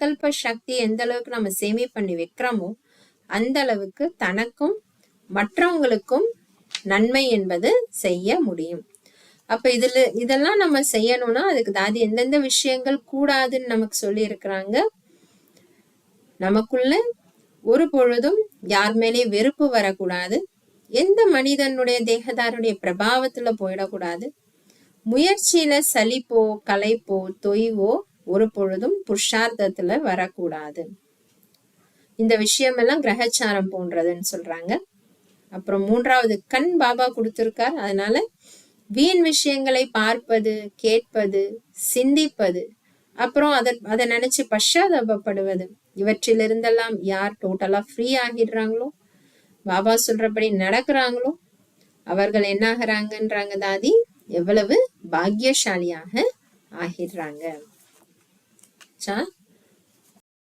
சங்கல்ப சக்தி எந்த அளவுக்கு நம்ம சேமி பண்ணி வைக்கிறோமோ அந்த அளவுக்கு தனக்கும் மற்றவங்களுக்கும் நன்மை என்பது செய்ய முடியும். அப்ப இதுல இதெல்லாம் நம்ம செய்யணும்னா அதுக்கு தாதி எந்தெந்த விஷயங்கள் கூடாதுன்னு நமக்கு சொல்லி இருக்கிறாங்க நமக்குள்ள ஒரு பொழுதும் யார் மேலே வெறுப்பு வரக்கூடாது. எந்த மனிதனுடைய தேகதாருடைய பிரபாவத்துல போயிடக்கூடாது. முயற்சியில சலிப்போ கலைப்போ தொய்வோ ஒரு பொழுதும் புருஷார்த்தத்துல வரக்கூடாது. இந்த விஷயம் எல்லாம் கிரகச்சாரம் போன்றதுன்னு சொல்றாங்க. அப்புறம் மூன்றாவது கண் பாபா கொடுத்திருக்கார். அதனால வீண் விஷயங்களை பார்ப்பது கேட்பது சிந்திப்பது அப்புறம் அதை அதை நினைச்சு பஷாதாபப்படுவது. இவற்றிலிருந்தெல்லாம் யார் டோட்டலா ஃப்ரீ ஆகிடுறாங்களோ? பாபா சொல்றபடி நடக்கிறாங்களோ? அவர்கள் என்ன ஆகிறாங்கன்றாங்க தாதி? எவ்வளவு பாக்கியசாலியாக ஆகிடுறாங்க. cha